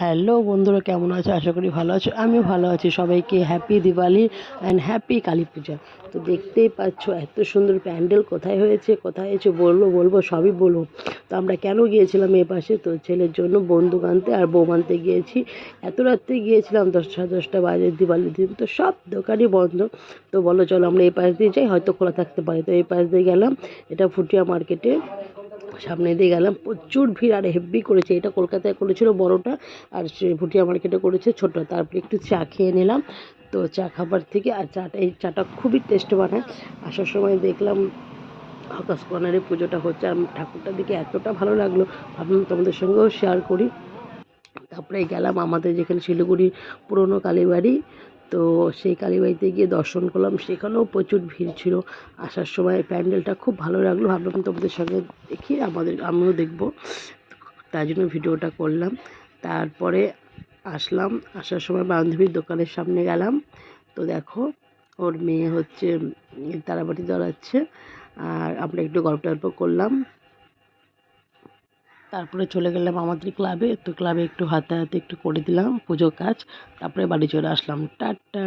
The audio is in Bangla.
হ্যালো বন্ধুরা, কেমন আছো? আশা করি ভালো আছো। আমিও ভালো আছি। সবাইকে happy Diwali and happy Kali Puja. তো দেখতেই পাচ্ছ এত সুন্দর প্যান্ডেল কোথায় হয়েছে কোথায় হয়েছে বলব বলব, সবই বলব। তো আমরা কেন গিয়েছিলাম এ পাশে? তো ছেলের জন্য বন্দুক আনতে আর বোম আনতে গিয়েছি। এত রাত্রে গিয়েছিলাম, দশটা দশটা বাজে দিওয়ালির দিন। তো সব দোকানই বন্ধ। তো বলো, চলো আমরা এই পাশ দিয়ে যাই, হয়তো খোলা থাকতে পারে। তো এই পাশ দিয়ে গেলাম, এটা ফুটিয়া মার্কেটে। সামনে দিয়ে গেলাম। প্রচুর ভিড় আর হেভি করেছে। এটা কলকাতায় করেছিল বড়টা আর সে ভুটিয়া মার্কেটে করেছে ছোটো। তারপরে একটু চা খেয়ে নিলাম। তো চা খাবার থেকে আর চাটা এই চাটা খুবই টেস্ট বানায়। আসার সময় দেখলাম আকাশ কর্নারে পুজোটা হচ্ছে। আর ঠাকুরটা দেখে এতটা ভালো লাগল। ভাবলাম তোমাদের সঙ্গেও শেয়ার করি। তারপরে গেলাম আমাদের যেখানে শিলিগুড়ির পুরনো কালীবাড়ি। তো সেই কালীবাড়িতে গিয়ে দর্শন করলাম। সেখানেও প্রচুর ভিড় ছিল। আসার সময় প্যান্ডেলটা খুব ভালো লাগল। ভাবলাম তোমাদের সঙ্গে দেখি, আমাদের, আমিও দেখব। তাই জন্য ভিডিওটা করলাম। তারপরে আসলাম। আসার সময় বান্ধবীর দোকানের সামনে গেলাম। তো দেখো, ওর মেয়ে হচ্ছে তারাবাটি দৌড়াচ্ছে আর আমরা একটু গল্প টল্প করলাম। তারপরে চলে গেলাম আমাদের ক্লাবে তো ক্লাবে একটু হাতে হাতে একটু করে দিলাম পুজোর কাজ। তারপরে বাড়ি চলে আসলাম। টাটা।